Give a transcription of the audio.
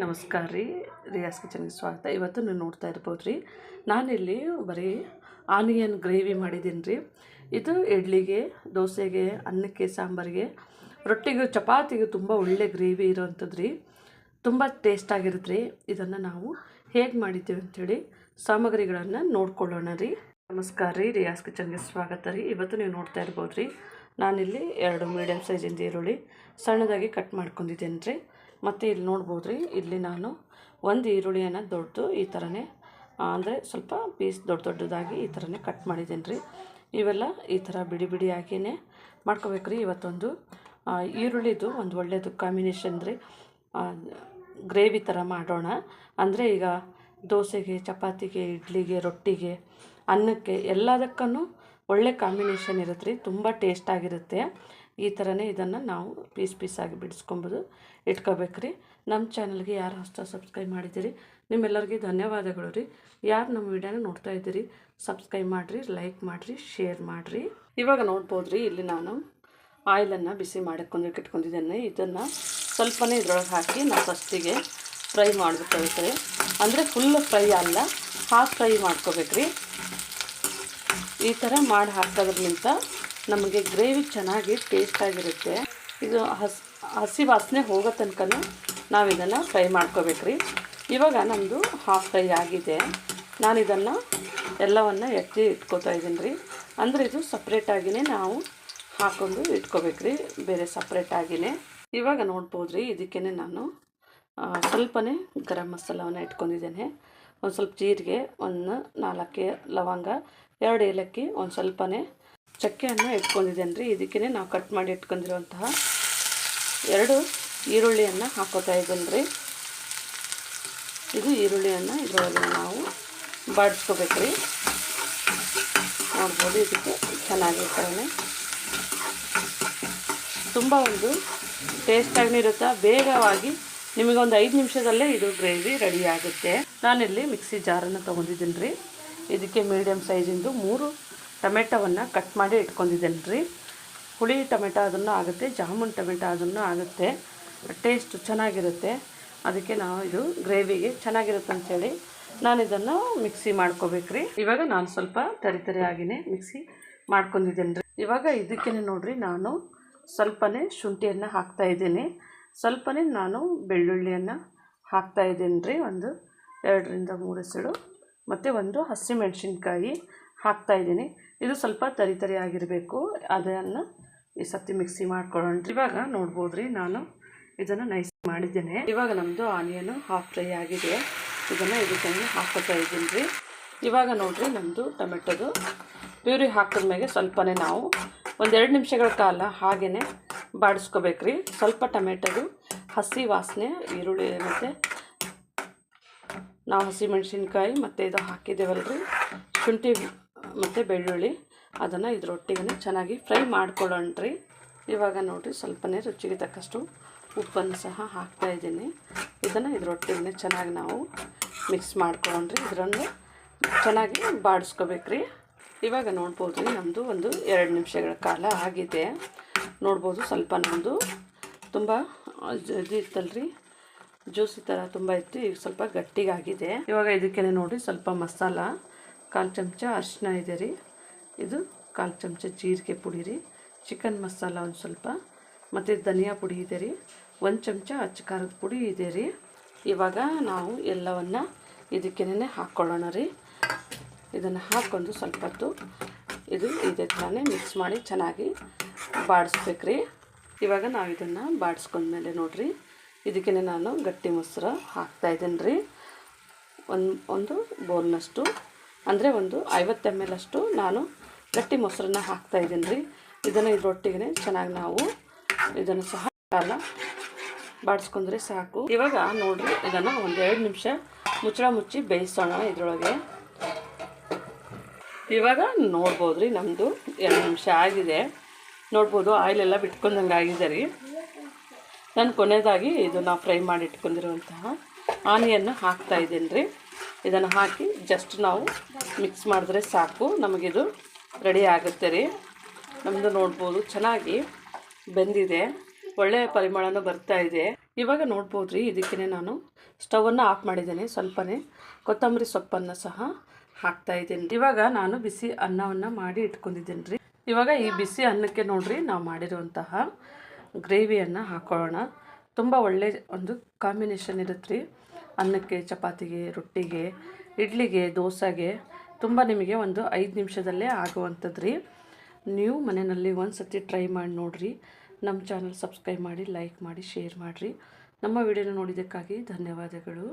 ನಮಸ್ಕಾರ ರೀ. ರಿಯಾಸ್ ಕಿಚನ್ಗೆ ಸ್ವಾಗತ. ಇವತ್ತು ನೀವು ನೋಡ್ತಾ ಇರ್ಬೋದು ರೀ. ನಾನಿಲ್ಲಿ ಬರೀ ಆನಿಯನ್ ಗ್ರೇವಿ ಮಾಡಿದ್ದೀನಿ ರೀ. ಇದು ಇಡ್ಲಿಗೆ, ದೋಸೆಗೆ, ಅನ್ನಕ್ಕೆ, ಸಾಂಬಾರಿಗೆ, ರೊಟ್ಟಿಗೆ, ಚಪಾತಿಗೆ ತುಂಬ ಒಳ್ಳೆ ಗ್ರೇವಿ ಇರೋವಂಥದ್ದು ರೀ. ತುಂಬ ಟೇಸ್ಟಾಗಿರುತ್ತೆ ರೀ. ಇದನ್ನು ನಾವು ಹೇಗೆ ಮಾಡಿದ್ದೀವಿ ಅಂಥೇಳಿ ಸಾಮಗ್ರಿಗಳನ್ನು ನೋಡ್ಕೊಳ್ಳೋಣ ರೀ. ನಮಸ್ಕಾರ ರೀ. ರಿಯಾಸ್ ಕಿಚನ್ಗೆ ಸ್ವಾಗತ ರೀ. ಇವತ್ತು ನೀವು ನೋಡ್ತಾ ಇರ್ಬೋದು ರೀ. ನಾನಿಲ್ಲಿ ಎರಡು ಮೀಡಿಯಮ್ ಸೈಜಿಂದ ಈರುಳ್ಳಿ ಸಣ್ಣದಾಗಿ ಕಟ್ ಮಾಡ್ಕೊಂಡಿದ್ದೇನೆ ರೀ. ಮತ್ತು ಇಲ್ಲಿ ನೋಡ್ಬೋದು ರೀ ಇಲ್ಲಿ ನಾನು ಒಂದು ಈರುಳ್ಳಿಯನ್ನು ದೊಡ್ಡದು ಈ ಥರನೇ ಅಂದರೆ ಸ್ವಲ್ಪ ಪೀಸ್ ದೊಡ್ಡ ದೊಡ್ಡದಾಗಿ ಈ ಥರನೇ ಕಟ್ ಮಾಡಿದ್ದೀನಿ ರೀ ಇವೆಲ್ಲ ಈ ಥರ ಬಿಡಿ ಬಿಡಿಯಾಗಿಯೇ ಮಾಡ್ಕೋಬೇಕು ರೀ ಇವತ್ತೊಂದು. ಈರುಳ್ಳಿದು ಒಂದು ಒಳ್ಳೆಯದು ಕಾಂಬಿನೇಷನ್ ರೀ. ಗ್ರೇವಿ ಥರ ಮಾಡೋಣ. ಅಂದರೆ ಈಗ ದೋಸೆಗೆ, ಚಪಾತಿಗೆ, ಇಡ್ಲಿಗೆ, ರೊಟ್ಟಿಗೆ, ಅನ್ನಕ್ಕೆ ಎಲ್ಲದಕ್ಕೂ ಒಳ್ಳೆ ಕಾಂಬಿನೇಷನ್ ಇರುತ್ತೆ ರೀ ತುಂಬ ಟೇಸ್ಟಾಗಿರುತ್ತೆ ಈ ಥರನೇ ಇದನ್ನು ನಾವು ಪೀಸ್ ಪೀಸಾಗಿ ಬಿಡಿಸ್ಕೊಬೋದು. ಇಟ್ಕೋಬೇಕು ರೀ ನಮ್ಮ ಚಾನಲ್ಗೆ ಯಾರು ಹೊಸ ಸಬ್ಸ್ಕ್ರೈಬ್ ಮಾಡಿದ್ದೀರಿ, ನಿಮ್ಮೆಲ್ಲರಿಗೂ ಧನ್ಯವಾದಗಳು ರೀ. ಯಾರು ನಮ್ಮ ವಿಡಿಯೋನ ನೋಡ್ತಾ ಇದ್ದೀರಿ, ಸಬ್ಸ್ಕ್ರೈಬ್ ಮಾಡಿರಿ, ಲೈಕ್ ಮಾಡಿರಿ, ಶೇರ್ ಮಾಡಿರಿ. ಇವಾಗ ನೋಡ್ಬೋದು ರೀ ಇಲ್ಲಿ ನಾನು ಆಯಿಲನ್ನು ಬಿಸಿ ಮಾಡಿಕೊಂಡು ಇಟ್ಕೊಂಡಿದ್ದೇನೆ. ಇದನ್ನು ಸ್ವಲ್ಪನೇ ಇದ್ರೊಳಗೆ ಹಾಕಿ ನಾವು ಫಸ್ಟಿಗೆ ಫ್ರೈ ಮಾಡಬೇಕಾಗುತ್ತೆ. ಅಂದರೆ ಫುಲ್ ಫ್ರೈ ಅಲ್ಲ ಹಾಫ್ ಫ್ರೈ ಮಾಡ್ಕೋಬೇಕ್ರಿ. ಈ ಥರ ಮಾಡಿ ಹಾಕೋದ್ರಿಂದ ನಮಗೆ ಗ್ರೇವಿ ಚೆನ್ನಾಗಿ ಟೇಸ್ಟಾಗಿರುತ್ತೆ ಇದು ಹಸ್, ಹಸಿ ವಾಸನೆ ಹೋಗೋ ತನಕನೂ ನಾವು ಇದನ್ನು ಫ್ರೈ ಮಾಡ್ಕೋಬೇಕ್ರಿ. ಇವಾಗ ನಮ್ಮದು ಹಾಫ್ ಫ್ರೈ ಆಗಿದೆ. ನಾನು ಇದನ್ನು ಎಲ್ಲವನ್ನು ಎತ್ತಿ ಇಟ್ಕೋತಾ ಇದ್ದೀನಿ ರೀ ಅಂದರೆ ಇದು ಸಪ್ರೇಟಾಗಿಯೇ ನಾವು ಹಾಕೊಂಡು ಇಟ್ಕೋಬೇಕ್ರಿ. ಬೇರೆ ಸಪ್ರೇಟಾಗಿಯೇ ಇವಾಗ ನೋಡ್ಬೋದು ರೀ ಇದಕ್ಕೇ ನಾನು ಸ್ವಲ್ಪನೇ ಗರಂ ಮಸಾಲವನ್ನು ಇಟ್ಕೊಂಡಿದ್ದೇನೆ. ಒಂದು ಸ್ವಲ್ಪ ಜೀರಿಗೆ, ಒಂದು ನಾಲ್ಕು ಲವಂಗ, ಎರಡು ಏಲಕ್ಕಿ, ಒಂದು ಸ್ವಲ್ಪನೇ ಚಕ್ಕೆಯನ್ನು ಇಟ್ಕೊಂಡಿದ್ದೇನೆ ರೀ ಇದಕ್ಕೇ ನಾವು ಕಟ್ ಮಾಡಿ ಇಟ್ಕೊಂಡಿರುವಂತಹ ಎರಡು ಈರುಳ್ಳಿಯನ್ನು ಹಾಕೋತಾ ಇದ್ದೀನಿ ರೀ ಇದು ಈರುಳ್ಳಿಯನ್ನು ಇದರೊಳಗೆ ನಾವು ಬಾಡಿಸ್ಕೋಬೇಕು ರೀ ನೋಡ್ಬೋದು ಇದಕ್ಕೆ ಚೆನ್ನಾಗಿರ್ತಾನೆ ತುಂಬ ಒಂದು ಟೇಸ್ಟಾಗಿ ಇರುತ್ತೆ? ಬೇಗವಾಗಿ ನಿಮಗೆ ಒಂದು ಐದು ನಿಮಿಷದಲ್ಲೇ ಇದು ಗ್ರೇವಿ ರೆಡಿ ಆಗುತ್ತೆ. ನಾನಿಲ್ಲಿ ಮಿಕ್ಸಿ ಜಾರನ್ನು ತೊಗೊಂಡಿದ್ದೀನಿ ರೀ ಇದಕ್ಕೆ ಮೀಡಿಯಮ್ ಸೈಜಿಂದು ಮೂರು ಟೊಮೆಟೊವನ್ನು ಕಟ್ ಮಾಡಿ ಇಟ್ಕೊಂಡಿದ್ದೇನೆ ರೀ ಹುಳಿ ಟೊಮೆಟೊ ಅದನ್ನು ಆಗುತ್ತೆ, ಜಾಮೂನ್ ಟೊಮೆಟೊ ಅದನ್ನು ಆಗುತ್ತೆ. ಟೇಸ್ಟ್ ಚೆನ್ನಾಗಿರುತ್ತೆ. ಅದಕ್ಕೆ ನಾವು ಇದು ಗ್ರೇವಿಗೆ ಚೆನ್ನಾಗಿರುತ್ತೆ ಅಂಥೇಳಿ ನಾನು ಇದನ್ನು ಮಿಕ್ಸಿ ಮಾಡ್ಕೋಬೇಕ್ರಿ. ಇವಾಗ ನಾನು ಸ್ವಲ್ಪ ತರಿ ತರಿ ಆಗಿನೇ ಮಿಕ್ಸಿ ಮಾಡ್ಕೊಂಡಿದ್ದೇನೆ ರೀ ಇವಾಗ ಇದಕ್ಕೇ ನೋಡಿರಿ, ನಾನು ಸ್ವಲ್ಪನೇ ಶುಂಠಿಯನ್ನು ಹಾಕ್ತಾ ಇದ್ದೀನಿ. ಸ್ವಲ್ಪನೇ ನಾನು ಬೆಳ್ಳುಳ್ಳಿಯನ್ನು ಹಾಕ್ತಾ ಇದ್ದೀನಿ ರೀ ಒಂದು ಎರಡರಿಂದ ಮೂರು ಹೆಸಳು ಮತ್ತು ಒಂದು ಹಸಿಮೆಣಸಿನ್ಕಾಯಿ ಹಾಕ್ತಾ ಇದ್ದೀನಿ. ಇದು ಸ್ವಲ್ಪ ತರಿ ತರಿ ಆಗಿರಬೇಕು. ಅದನ್ನು ಈ ಸತಿ ಮಿಕ್ಸಿ ಮಾಡ್ಕೊಳ್ಳೋಣ. ಇವಾಗ ನೋಡ್ಬೋದು ರೀ ನಾನು ಇದನ್ನು ನೈಸ್ ಮಾಡಿದ್ದೇನೆ. ಇವಾಗ ನಮ್ಮದು ಆನಿಯನು ಹಾಫ್ ಫ್ರೈ ಆಗಿದೆ. ಇದನ್ನು ಇದಕ್ಕೆ ಹಾಕೋತಾ ಇದ್ದೀನಿ ರೀ ಇವಾಗ ನೋಡಿರಿ ನಮ್ಮದು ಟೊಮೆಟೊದು ಪ್ಯೂರಿ ಹಾಕಿದ ಮೇಲೆ ಸ್ವಲ್ಪನೇ ನಾವು ಒಂದೆರಡು ನಿಮಿಷಗಳ ಕಾಲ ಹಾಗೇ ಬಾಡಿಸ್ಕೋಬೇಕ್ರಿ. ಸ್ವಲ್ಪ ಟೊಮೆಟೊದು ಹಸಿ ವಾಸನೆ, ಈರುಳ್ಳಿ ಮತ್ತು ನಾವು ಹಸಿಮೆಣ್ಸಿನ್ಕಾಯಿ ಮತ್ತು ಇದು ಹಾಕಿದ್ದೇವಲ್ರಿ. ಶುಂಠಿ ಮತ್ತು ಬೆಳ್ಳುಳ್ಳಿ, ಅದನ್ನು ಇದರೊಟ್ಟಿಗೆ ಚೆನ್ನಾಗಿ ಫ್ರೈ ಮಾಡ್ಕೊಳ್ಳೋಣ್ರಿ. ಇವಾಗ ನೋಡಿರಿ, ಸ್ವಲ್ಪನೇ ರುಚಿಗೆ ತಕ್ಕಷ್ಟು ಉಪ್ಪನ್ನು ಸಹ ಹಾಕ್ತಾ ಇದ್ದೀನಿ. ಇದನ್ನು ಇದರೊಟ್ಟಿಗೆ ಚೆನ್ನಾಗಿ ನಾವು ಮಿಕ್ಸ್ ಮಾಡ್ಕೊಳ್ಳೋಣ್ರಿ. ಇದರನ್ನು ಚೆನ್ನಾಗಿ ಬಾಡಿಸ್ಕೋಬೇಕ್ರಿ. ಇವಾಗ ನೋಡ್ಬೋದು ನಮ್ಮದು ಒಂದು ಎರಡು ನಿಮಿಷಗಳ ಕಾಲ ಆಗಿದೆ. ನೋಡ್ಬೋದು, ಸ್ವಲ್ಪ ನಮ್ಮದು ತುಂಬ ಇದು ಇತ್ತಲ್ರಿ, ಜ್ಯೂಸಿ ಥರ ತುಂಬ ಇತ್ತು, ಈಗ ಸ್ವಲ್ಪ ಗಟ್ಟಿಗಾಗಿದೆ. ಇವಾಗ ಇದಕ್ಕೆ ನೋಡಿ ಸ್ವಲ್ಪ ಮಸಾಲ. ಕಾಲು ಚಮಚ ಅರಿಶಿನ ಇದೆ ರೀ. ಇದು ಕಾಲು ಚಮಚ ಜೀರಿಗೆ ಪುಡಿ ರೀ. ಚಿಕನ್ ಮಸಾಲ ಒಂದು ಸ್ವಲ್ಪ. ಮತ್ತು ಧನಿಯಾ ಪುಡಿ ಇದೆ ರೀ. ಒಂದು ಚಮಚ ಅಚ್ಚ ಖಾರದ ಪುಡಿ ಇದೆ ರೀ. ಇವಾಗ ನಾವು ಎಲ್ಲವನ್ನು ಇದಕ್ಕೇನೆ ಹಾಕ್ಕೊಳ್ಳೋಣ ರೀ. ಇದನ್ನು ಹಾಕ್ಕೊಂಡು ಸ್ವಲ್ಪ ಹೊತ್ತು ಇದು ಇದೇ ಥರನೇ ಮಿಕ್ಸ್ ಮಾಡಿ ಚೆನ್ನಾಗಿ ಬಾಡಿಸ್ಬೇಕು ರೀ. ಇವಾಗ ನಾವು ಇದನ್ನು ಬಾಡಿಸ್ಕೊಂಡ್ಮೇಲೆ ನೋಡಿರಿ. ಇದಕ್ಕೇ ನಾನು ಗಟ್ಟಿ ಮೊಸರು ಹಾಕ್ತಾಯಿದ್ದೀನಿ ರೀ ಒಂದು ಒಂದು ಬೌಲ್ನಷ್ಟು ಅಂದರೆ ಒಂದು ಐವತ್ತು ಎಂ ಅಷ್ಟು ನಾನು ಗಟ್ಟಿ ಮೊಸರನ್ನ ಹಾಕ್ತಾ ಇದ್ದೀನಿ ರೀ. ಇದನ್ನು ಇದರೊಟ್ಟಿಗೆ ಚೆನ್ನಾಗಿ ನಾವು ಇದನ್ನು ಸಹ ಕಾಲ ಬಾಡಿಸ್ಕೊಂಡ್ರೆ ಸಾಕು. ಇವಾಗ ನೋಡಿರಿ, ಇದನ್ನು ಒಂದು ಎರಡು ನಿಮಿಷ ಮುಚ್ಚಳ ಮುಚ್ಚಿ ಬೇಯಿಸೋಣ ಇದರೊಳಗೆ. ಇವಾಗ ನೋಡ್ಬೋದು ರೀ ನಮ್ಮದು ಎರಡು ನಿಮಿಷ ಆಗಿದೆ. ನೋಡ್ಬೋದು, ಆಯಿಲೆಲ್ಲ ಬಿಟ್ಕೊಂಡಂಗೆ ಆಗಿದೆ ರೀ. ನಾನು ಕೊನೆಯದಾಗಿ ಇದನ್ನು ಫ್ರೈ ಮಾಡಿ ಇಟ್ಕೊಂಡಿರುವಂತಹ ಆನಿಯನ್ನು ಹಾಕ್ತಾ ಇದ್ದೀನಿ ರೀ. ಇದನ್ನು ಹಾಕಿ ಜಸ್ಟ್ ನಾವು ಮಿಕ್ಸ್ ಮಾಡಿದ್ರೆ ಸಾಕು. ನಮಗಿದು ರೆಡಿ ಆಗುತ್ತೆ ರೀ. ನಮ್ಮದು ನೋಡ್ಬೋದು ಚೆನ್ನಾಗಿ ಬೆಂದಿದೆ. ಒಳ್ಳೆಯ ಪರಿಮಳನೂ ಬರ್ತಾ ಇದೆ. ಇವಾಗ ನೋಡ್ಬೋದು ರೀ ಇದಕ್ಕೇ ನಾನು ಸ್ಟವನ್ನು ಆಫ್ ಮಾಡಿದ್ದೇನೆ. ಸ್ವಲ್ಪನೇ ಕೊತ್ತಂಬರಿ ಸೊಪ್ಪನ್ನು ಸಹ ಹಾಕ್ತಾ ಇದ್ದೀನಿ. ಇವಾಗ ನಾನು ಬಿಸಿ ಅನ್ನವನ್ನು ಮಾಡಿ ಇಟ್ಕೊಂಡಿದ್ದೀನಿ ರೀ. ಇವಾಗ ಈ ಬಿಸಿ ಅನ್ನಕ್ಕೆ ನೋಡ್ರಿ, ನಾವು ಮಾಡಿರುವಂತಹ ಗ್ರೇವಿಯನ್ನು ಹಾಕೊಳ್ಳೋಣ. ತುಂಬ ಒಳ್ಳೆ ಒಂದು ಕಾಂಬಿನೇಷನ್ ಇರುತ್ತೆ ರೀ. ಅನ್ನಕ್ಕೆ, ಚಪಾತಿಗೆ, ರೊಟ್ಟಿಗೆ, ಇಡ್ಲಿಗೆ, ದೋಸೆಗೆ ತುಂಬ ನಿಮಗೆ ಒಂದು ಐದು ನಿಮಿಷದಲ್ಲೇ ಆಗುವಂಥದ್ದು ರೀ ನೀವು ಮನೆಯಲ್ಲಿ ಒಂದು ಸತಿ ಟ್ರೈ ಮಾಡಿ ನೋಡಿರಿ. ನಮ್ಮ ಚಾನಲ್ ಸಬ್ಸ್ಕ್ರೈಬ್ ಮಾಡಿ ಲೈಕ್ ಮಾಡಿ ಶೇರ್ ಮಾಡಿರಿ. ನಮ್ಮ ವಿಡಿಯೋನ ನೋಡಿದ್ದಕ್ಕಾಗಿ ಧನ್ಯವಾದಗಳು.